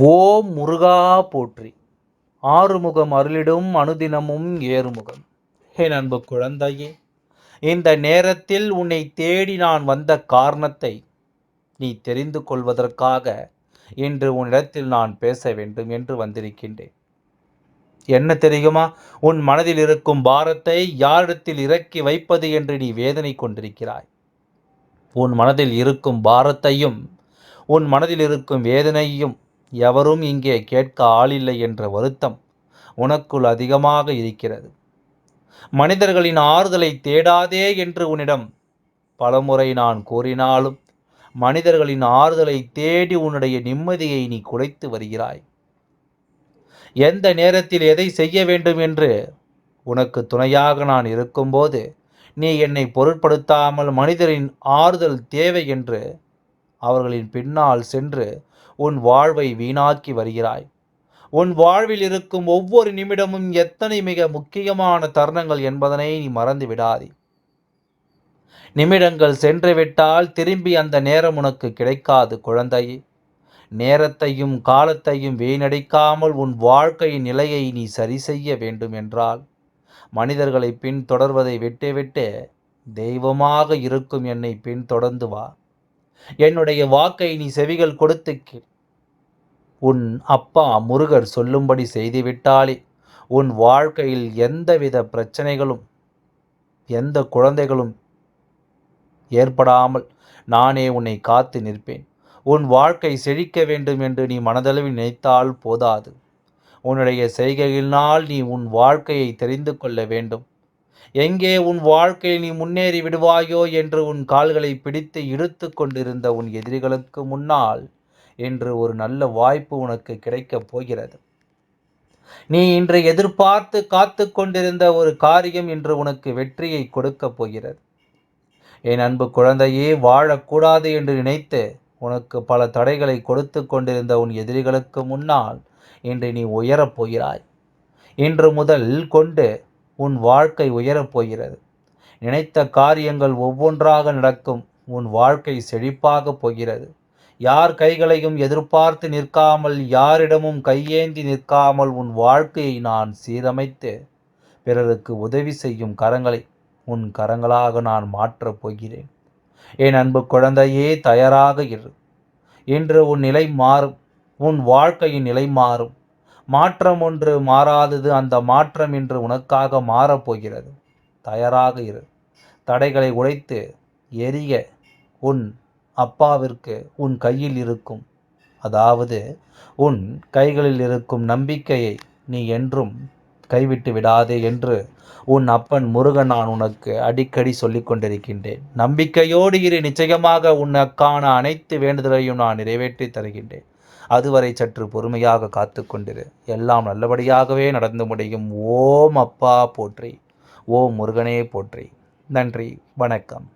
ஓம் முருகா போற்றி. ஆறுமுகம் அருளிடும் அனுதினமும் ஏறுமுகம். என் அன்பு குழந்தையே இந்த நேரத்தில் உன்னை தேடி நான் வந்த காரணத்தை நீ தெரிந்து கொள்வதற்காக இன்று உன்னிடத்தில் நான் பேச வேண்டும் என்று வந்திருக்கின்றேன். என்ன தெரியுமா? உன் மனதில் இருக்கும் பாரத்தை யாரிடத்தில் இறக்கி வைப்பது என்று நீ வேதனை கொண்டிருக்கிறாய். உன் மனதில் இருக்கும் பாரத்தையும் உன் மனதில் இருக்கும் வேதனையும் எவரும் இங்கே கேட்க ஆளில்லை என்ற வருத்தம் உனக்குள் அதிகமாக இருக்கிறது. மனிதர்களின் ஆறுதலை தேடாதே என்று உன்னிடம் பலமுறை நான் கூறினாலும் மனிதர்களின் ஆறுதலை தேடி உன்னுடைய நிம்மதியை நீ குலைத்து வருகிறாய். எந்த நேரத்தில் எதை செய்ய வேண்டும் என்று உனக்கு துணையாக நான் இருக்கும்போது நீ என்னை பொருட்படுத்தாமல் மனிதரின் ஆறுதல் தேவை என்று அவர்களின் பின்னால் சென்று உன் வாழ்வை வீணாக்கி வருகிறாய். உன் வாழ்வில் இருக்கும் ஒவ்வொரு நிமிடமும் எத்தனை மிக முக்கியமான தருணங்கள் என்பதனை நீ மறந்து விடாதே. நிமிடங்கள் சென்று விட்டால் திரும்பி அந்த நேரம் உனக்கு கிடைக்காது குழந்தையே. நேரத்தையும் காலத்தையும் வீணடிக்காமல் உன் வாழ்க்கையின் நிலையை நீ சரி செய்ய வேண்டும் என்றால் மனிதர்களை பின்தொடர்வதை விட்டுவிட்டு தெய்வமாக இருக்கும் என்னை பின்தொடர்ந்து வா. என்னுடைய வாக்கை நீ செவிகள் கொடுத்து உன் அப்பா முருகர் சொல்லும்படி செய்துவிட்டாலே உன் வாழ்க்கையில் எந்தவித பிரச்சனைகளும் எந்த குழந்தைகளும் ஏற்படாமல் நானே உன்னை காத்து நிற்பேன். உன் வாழ்க்கை செழிக்க வேண்டும் என்று நீ மனதளவில் நினைத்தால் போதாது. உன்னுடைய செய்கையினால் நீ உன் வாழ்க்கையை தெரிந்து கொள்ள வேண்டும். எங்கே உன் வாழ்க்கையில் நீ முன்னேறி விடுவாயோ என்று உன் கால்களை பிடித்து இழுத்து கொண்டிருந்த உன் எதிரிகளுக்கு முன்னால் என்று ஒரு நல்ல வாய்ப்பு உனக்கு கிடைக்கப் போகிறது. நீ இன்று எதிர்பார்த்து காத்து கொண்டிருந்த ஒரு காரியம் இன்று உனக்கு வெற்றியை கொடுக்கப் போகிறது. என் அன்பு குழந்தையே வாழக்கூடாது என்று நினைத்து உனக்கு பல தடைகளை கொடுத்து கொண்டிருந்த உன் எதிரிகளுக்கு முன்னால் இன்று நீ உயரப் போகிறாய். இன்று முதல் கொண்டு உன் வாழ்க்கை உயரப் போகிறது. நினைத்த காரியங்கள் ஒவ்வொன்றாக நடக்கும். உன் வாழ்க்கை செழிப்பாக போகிறது. யார் கைகளையும் எதிர்பார்த்து நிற்காமல் யாரிடமும் கையேந்தி நிற்காமல் உன் வாழ்க்கையை நான் சீரமைத்து பிறருக்கு உதவி செய்யும் கரங்களை உன் கரங்களாக நான் மாற்றப் போகிறேன். என் அன்பு குழந்தையே தயாராக இரு. இன்று உன் நிலை மாறும். உன் வாழ்க்கையின் நிலை மாறும். மாற்றம் ஒன்று மாறாதது அந்த மாற்றம் இன்று உனக்காக மாறப்போகிறது தயாராக இரு. தடைகளை உடைத்து எரிய உன் அப்பாவிற்கு உன் கையில் இருக்கும். அதாவது உன் கைகளில் இருக்கும் நம்பிக்கையை நீ என்றும் கைவிட்டு விடாதே என்று உன் அப்பன் முருகன் நான் உனக்கு அடிக்கடி சொல்லிக் கொண்டிருக்கின்றேன். நம்பிக்கையோடு இரு. நிச்சயமாக உனக்கான அனைத்து வேண்டுதலையும் நான் நிறைவேற்றி தருகின்றேன். அதுவரை சற்று பொறுமையாக காத்து கொண்டிரு. எல்லாம் நல்லபடியாகவே நடந்து முடியும். ஓம் அப்பா போற்றி. ஓம் முருகனே போற்றி. நன்றி. வணக்கம்.